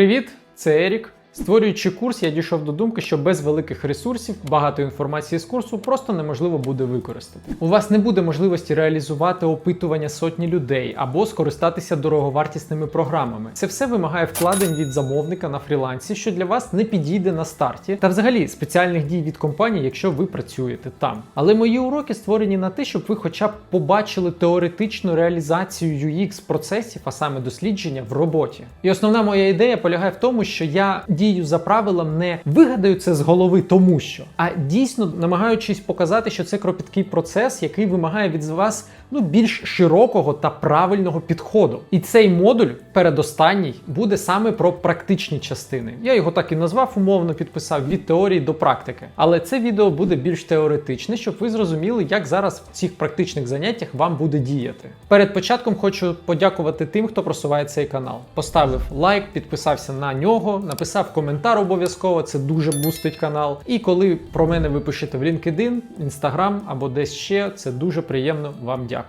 Привіт, це Ерік. Створюючи курс, я дійшов до думки, що без великих ресурсів багато інформації з курсу просто неможливо буде використати. У вас не буде можливості реалізувати опитування сотні людей або скористатися дороговартісними програмами. Це все вимагає вкладень від замовника на фрілансі, що для вас не підійде на старті, та взагалі спеціальних дій від компанії, якщо ви працюєте там. Але мої уроки створені на те, щоб ви хоча б побачили теоретичну реалізацію UX процесів, а саме дослідження в роботі. І основна моя ідея полягає в тому, що я дію за правилом не вигадаю це з голови, тому що, а дійсно намагаючись показати, що це кропіткий процес, який вимагає від вас ну більш широкого та правильного підходу. І цей модуль, передостанній, буде саме про практичні частини. Я його так і назвав, умовно підписав від теорії до практики. Але це відео буде більш теоретичне, щоб ви зрозуміли, як зараз в цих практичних заняттях вам буде діяти. Перед початком хочу подякувати тим, хто просуває цей канал. Поставив лайк, підписався на нього, написав коментар обов'язково. Це дуже бустить канал. І коли про мене ви пишете в LinkedIn, Instagram або десь ще, це дуже приємно. Вам дякую.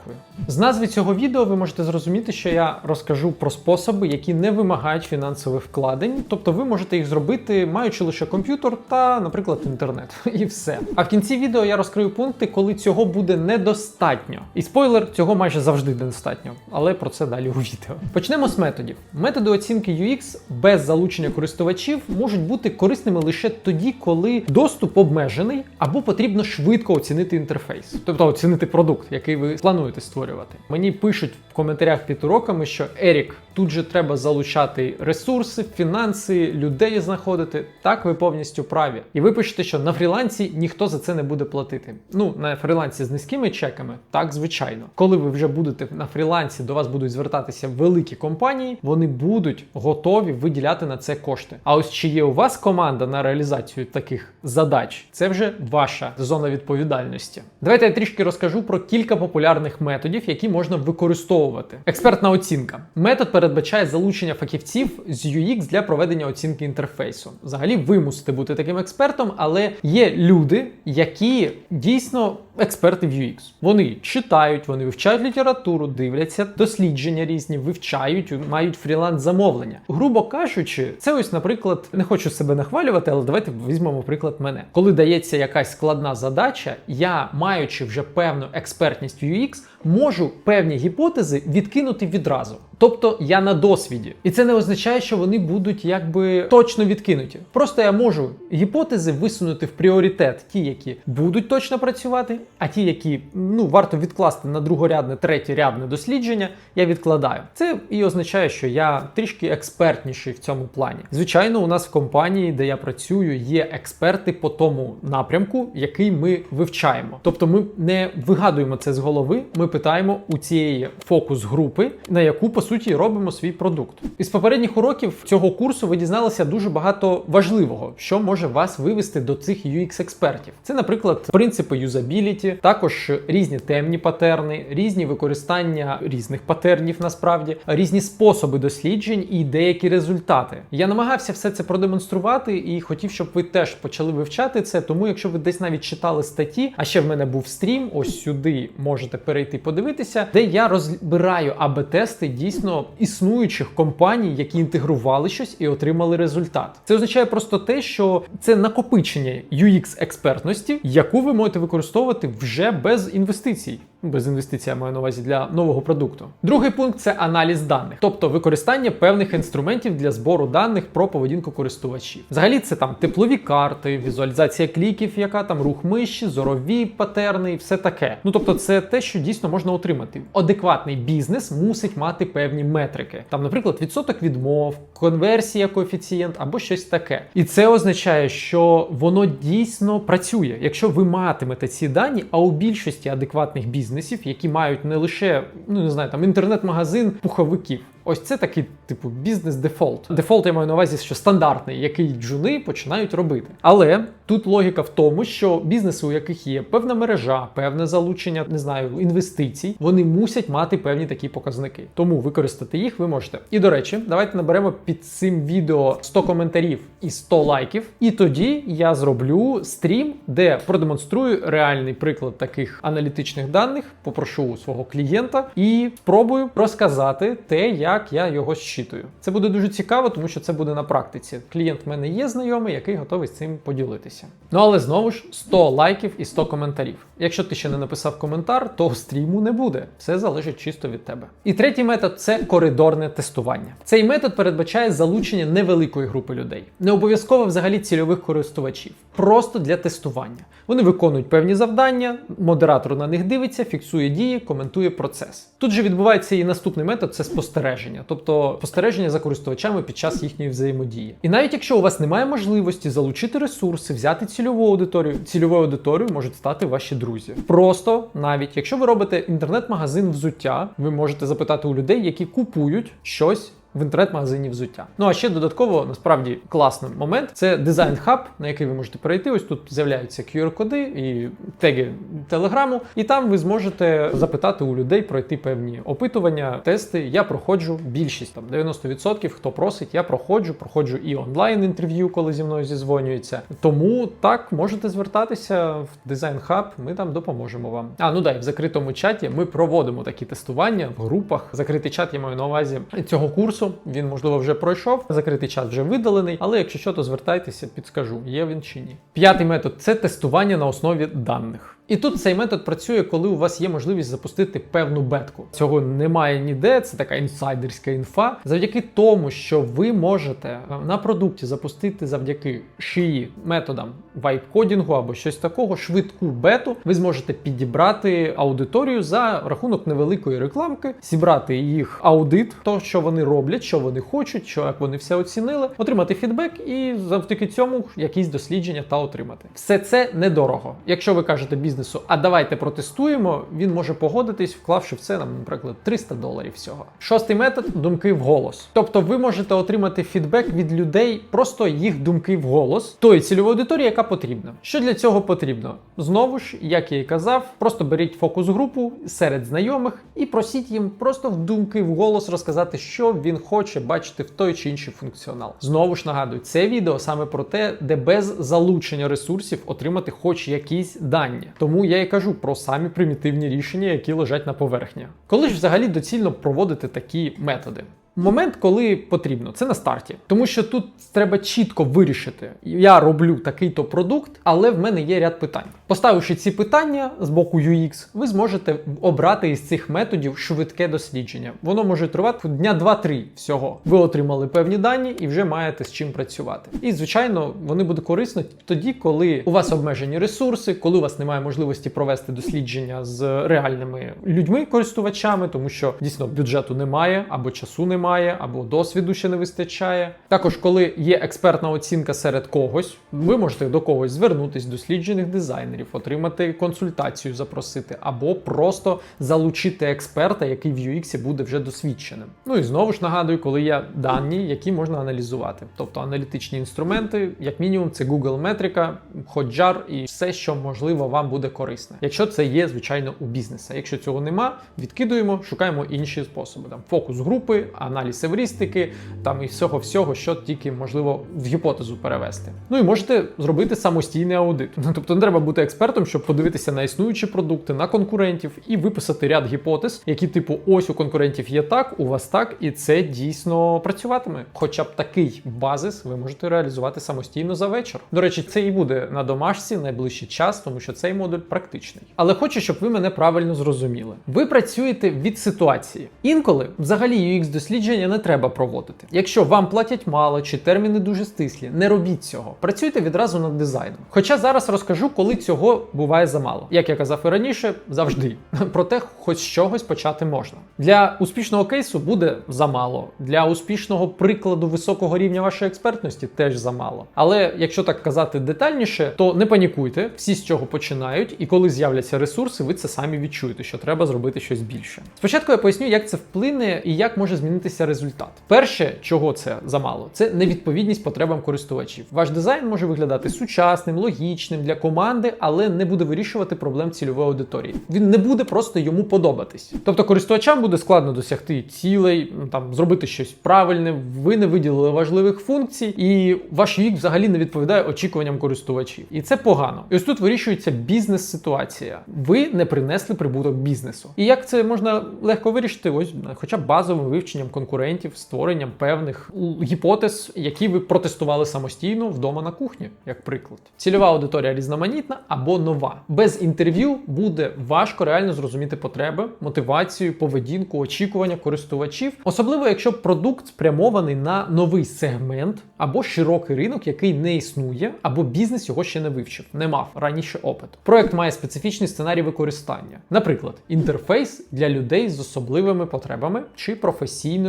З назви цього відео ви можете зрозуміти, що я розкажу про способи, які не вимагають фінансових вкладень. Тобто ви можете їх зробити, маючи лише комп'ютер та, наприклад, інтернет. І все. А в кінці відео я розкрию пункти, коли цього буде недостатньо. І спойлер, цього майже завжди недостатньо. Але про це далі у відео. Почнемо з методів. Методи оцінки UX без залучення користувачів можуть бути корисними лише тоді, коли доступ обмежений або потрібно швидко оцінити інтерфейс, тобто оцінити продукт, який ви плануєте створювати. Мені пишуть в коментарях під уроками, що Ерік, тут же треба залучати ресурси, фінанси, людей знаходити. Так, ви повністю праві. І ви пишете, що на фрілансі ніхто за це не буде платити. Ну, на фрілансі з низькими чеками, так звичайно. Коли ви вже будете на фрілансі, до вас будуть звертатися великі компанії, вони будуть готові виділяти на це кошти. А ось чи є у вас команда на реалізацію таких задач, це вже ваша зона відповідальності. Давайте я трішки розкажу про кілька популярних методів, які можна використовувати. Експертна оцінка. Метод передбачає залучення фахівців з UX для проведення оцінки інтерфейсу. Взагалі, ви мусите бути таким експертом, але є люди, які дійсно експерти в UX. Вони читають, вони вивчають літературу, дивляться дослідження різні, вивчають, мають фріланс замовлення. Грубо кажучи, це ось, наприклад, не хочу себе нахвалювати, але давайте візьмемо приклад мене. Коли дається якась складна задача, я, маючи вже певну експертність в UX, можу певні гіпотези відкинути відразу. Тобто я на досвіді, і це не означає, що вони будуть якби точно відкинуті. Просто я можу гіпотези висунути в пріоритет, ті, які будуть точно працювати, а ті, які ну варто відкласти на другорядне, третєрядне дослідження, я відкладаю. Це і означає, що я трішки експертніший в цьому плані. Звичайно, у нас в компанії, де я працюю, є експерти по тому напрямку, який ми вивчаємо. Тобто, ми не вигадуємо це з голови. Ми питаємо у цієї фокус групи, на яку по суті робимо свій продукт. Із попередніх уроків цього курсу ви дізналися дуже багато важливого, що може вас вивести до цих UX-експертів. Це, наприклад, принципи юзабіліті, також різні темні патерни, різні використання різних патернів, насправді, різні способи досліджень і деякі результати. Я намагався все це продемонструвати і хотів, щоб ви теж почали вивчати це. Тому, якщо ви десь навіть читали статті, а ще в мене був стрім, ось сюди можете перейти подивитися, де я розбираю АБ-тести дійсно існуючих компаній, які інтегрували щось і отримали результат. Це означає просто те, що це накопичення UX-експертності, яку ви можете використовувати вже без інвестицій. Без інвестицій я маю на увазі для нового продукту. Другий пункт це аналіз даних, тобто використання певних інструментів для збору даних про поведінку користувачів. Взагалі, це там теплові карти, візуалізація кліків, яка там рух миші, зорові патерни і все таке. Ну тобто, це те, що дійсно можна отримати. Адекватний бізнес мусить мати певні метрики. Там, наприклад, відсоток відмов, конверсія, коефіцієнт або щось таке. І це означає, що воно дійсно працює, якщо ви матимете ці дані, а у більшості адекватних бізнесів, які мають не лише ну не знаю, там інтернет-магазин пуховиків. Ось це такий типу бізнес-дефолт. Дефолт я маю на увазі, що стандартний, який джуни починають робити. Але тут логіка в тому, що бізнеси, у яких є певна мережа, певне залучення, не знаю, інвестицій, вони мусять мати певні такі показники. Тому використати їх ви можете. І до речі, давайте наберемо під цим відео 100 коментарів і 100 лайків. І тоді я зроблю стрім, де продемонструю реальний приклад таких аналітичних даних. Попрошу свого клієнта і спробую розказати те, як як я його щитую. Це буде дуже цікаво, тому що це буде на практиці. Клієнт в мене є знайомий, який готовий з цим поділитися. Ну але знову ж 100 лайків і 100 коментарів. Якщо ти ще не написав коментар, то стріму не буде. Все залежить чисто від тебе. І третій метод це коридорне тестування. Цей метод передбачає залучення невеликої групи людей, не обов'язково взагалі цільових користувачів, просто для тестування. Вони виконують певні завдання, модератор на них дивиться, фіксує дії, коментує процес. Тут же відбувається і наступний метод це спостереження, тобто спостереження за користувачами під час їхньої взаємодії. І навіть якщо у вас немає можливості залучити ресурси, взяти цільову аудиторію, цільовою аудиторією можуть стати ваші друзі. Просто навіть якщо ви робите інтернет-магазин взуття, ви можете запитати у людей, які купують щось в інтернет-магазині взуття. Ну а ще додатково насправді класний момент це дизайн хаб, на який ви можете перейти. Ось тут з'являються QR-коди і теги телеграму, і там ви зможете запитати у людей пройти певні опитування, тести. Я проходжу більшість там 90% хто просить, я проходжу, проходжу і онлайн інтерв'ю, коли зі мною зізвонюється. Тому так можете звертатися в дизайн хаб. Ми там допоможемо вам. А ну да, і в закритому чаті ми проводимо такі тестування в групах. Закритий чат я маю на увазі цього курсу. Він можливо вже пройшов. Закритий час вже видалений, але якщо що, то звертайтеся, підскажу, є він чи ні. П'ятий метод це тестування на основі даних. І тут цей метод працює, коли у вас є можливість запустити певну бетку. Цього немає ніде, це така інсайдерська інфа. Завдяки тому, що ви можете на продукті запустити завдяки шиї методам вайп-кодінгу або щось такого, швидку бету, ви зможете підібрати аудиторію за рахунок невеликої рекламки, зібрати їх аудит, то що вони роблять, що вони хочуть, що як вони все оцінили, отримати фідбек і завдяки цьому якісь дослідження та отримати. Все це недорого. Якщо ви кажете бізнесу, а давайте протестуємо, він може погодитись, вклавши в це, наприклад, 300 доларів всього. Шостий метод думки в голос. Тобто ви можете отримати фідбек від людей, просто їх думки в голос, тої цільової аудиторії, яка потрібна. Що для цього потрібно? Знову ж, як я і казав, просто беріть фокус-групу серед знайомих і просіть їм просто в думки в голос розказати, що він хоче бачити в той чи інший функціонал. Знову ж нагадую, це відео саме про те, де без залучення ресурсів отримати хоч якісь дані. Тому я і кажу про самі примітивні рішення, які лежать на поверхні. Коли ж взагалі доцільно проводити такі методи? Момент, коли потрібно, це на старті, тому що тут треба чітко вирішити. Я роблю такий-то продукт, але в мене є ряд питань. Поставивши ці питання з боку UX, ви зможете обрати із цих методів швидке дослідження. Воно може тривати дня 2-3 всього. Ви отримали певні дані і вже маєте з чим працювати. І звичайно, вони будуть корисні тоді, коли у вас обмежені ресурси, коли у вас немає можливості провести дослідження з реальними людьми, користувачами, тому що дійсно бюджету немає або часу немає немає, або досвіду ще не вистачає. Також, коли є експертна оцінка серед когось, ви можете до когось звернутись, досліджених дизайнерів, отримати консультацію, запросити, або просто залучити експерта, який в UX буде вже досвідченим. Ну і знову ж нагадую, коли є дані, які можна аналізувати, тобто аналітичні інструменти, як мінімум, це Google Метрика, Hotjar і все, що можливо вам буде корисне. Якщо це є, звичайно, у бізнеса. Якщо цього нема, відкидуємо, шукаємо інші способи. Там фокус групи аналіз евристики, там і всього всього, що тільки можливо в гіпотезу перевести. Ну і можете зробити самостійний аудит. Ну, тобто не треба бути експертом, щоб подивитися на існуючі продукти, на конкурентів і виписати ряд гіпотез, які, типу, ось у конкурентів є так, у вас так, і це дійсно працюватиме. Хоча б такий базис ви можете реалізувати самостійно за вечір. До речі, це і буде на домашці найближчий час, тому що цей модуль практичний. Але хочу, щоб ви мене правильно зрозуміли. Ви працюєте від ситуації. Інколи взагалі UX дослідження не треба проводити. Якщо вам платять мало чи терміни дуже стислі, не робіть цього. Працюйте відразу над дизайном. Хоча зараз розкажу, коли цього буває замало. Як я казав і раніше, завжди. Проте, хоч з чогось почати можна. Для успішного кейсу буде замало. Для успішного прикладу високого рівня вашої експертності теж замало. Але якщо так казати детальніше, то не панікуйте, всі з чого починають, і коли з'являться ресурси, ви це самі відчуєте, що треба зробити щось більше. Спочатку я поясню, як це вплине і як може змінитися результат. Перше, чого це замало, це невідповідність потребам користувачів. Ваш дизайн може виглядати сучасним, логічним для команди, але не буде вирішувати проблем цільової аудиторії. Він не буде просто йому подобатись. Тобто користувачам буде складно досягти цілей, там зробити щось правильне. Ви не виділили важливих функцій, і ваш UX взагалі не відповідає очікуванням користувачів. І це погано. І ось тут вирішується бізнес-ситуація. Ви не принесли прибуток бізнесу. І як це можна легко вирішити? Ось хоча б базовим вивченням конкурентів конкурентів створенням певних гіпотез, які ви протестували самостійно вдома на кухні, як приклад. Цільова аудиторія різноманітна або нова. Без інтерв'ю буде важко реально зрозуміти потреби, мотивацію, поведінку, очікування користувачів, особливо якщо продукт спрямований на новий сегмент або широкий ринок, який не існує, або бізнес його ще не вивчив, не мав раніше опиту. Проект має специфічний сценарій використання, наприклад, інтерфейс для людей з особливими потребами чи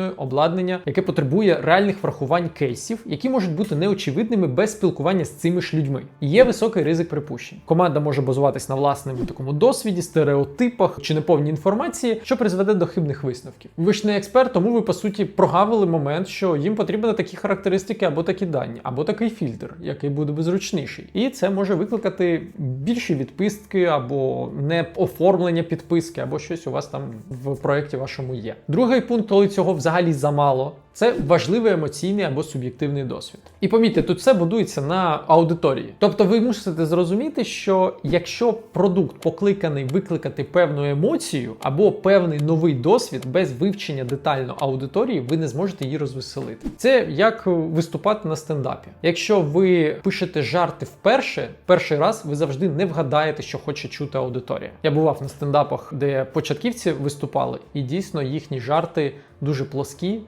професійне обладнання, яке потребує реальних врахувань кейсів, які можуть бути неочевидними без спілкування з цими ж людьми. Є високий ризик припущень. Команда може базуватись на власному такому досвіді, стереотипах чи неповній інформації, що призведе до хибних висновків. Ви ж не експерт, тому ви по суті прогавили момент, що їм потрібні такі характеристики або такі дані, або такий фільтр, який буде безручніший. І це може викликати більші відписки або не оформлення підписки, або щось у вас там в проєкті вашому є. Другий пункт, коли цього взагалі замало. Це важливий емоційний або суб'єктивний досвід. І помітьте, тут все будується на аудиторії. Тобто ви мусите зрозуміти, що якщо продукт покликаний викликати певну емоцію або певний новий досвід без вивчення детально аудиторії, ви не зможете її розвеселити. Це як виступати на стендапі. Якщо ви пишете жарти вперше, перший раз ви завжди не вгадаєте, що хоче чути аудиторія. Я бував на стендапах, де початківці виступали, і дійсно їхні жарти дуже плоскі,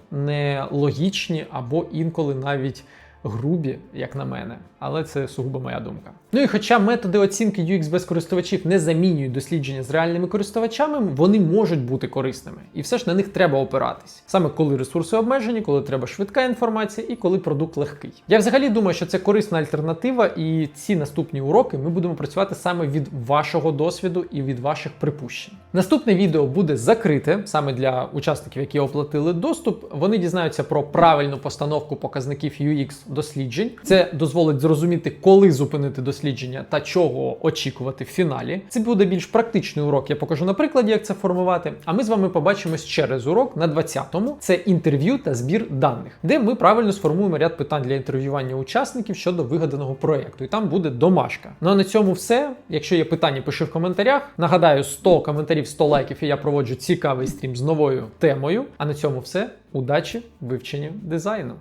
нелогічні або інколи навіть грубі, як на мене. Але це сугубо моя думка. Ну і хоча методи оцінки UX без користувачів не замінюють дослідження з реальними користувачами, вони можуть бути корисними. І все ж на них треба опиратись. Саме коли ресурси обмежені, коли треба швидка інформація і коли продукт легкий. Я взагалі думаю, що це корисна альтернатива, і ці наступні уроки ми будемо працювати саме від вашого досвіду і від ваших припущень. Наступне відео буде закрите саме для учасників, які оплатили доступ. Вони дізнаються про правильну постановку показників UX досліджень. Це дозволить зрозуміти, коли зупинити дослідження та чого очікувати в фіналі. Це буде більш практичний урок. Я покажу на прикладі, як це формувати. А ми з вами побачимось через урок на 20-му. Це інтерв'ю та збір даних, де ми правильно сформуємо ряд питань для інтерв'ювання учасників щодо вигаданого проєкту. І там буде домашка. Ну а на цьому все. Якщо є питання, пиши в коментарях. Нагадаю, 100 коментарів, 100 лайків, і я проводжу цікавий стрім з новою темою. А на цьому все. Удачі в вивченні дизайну.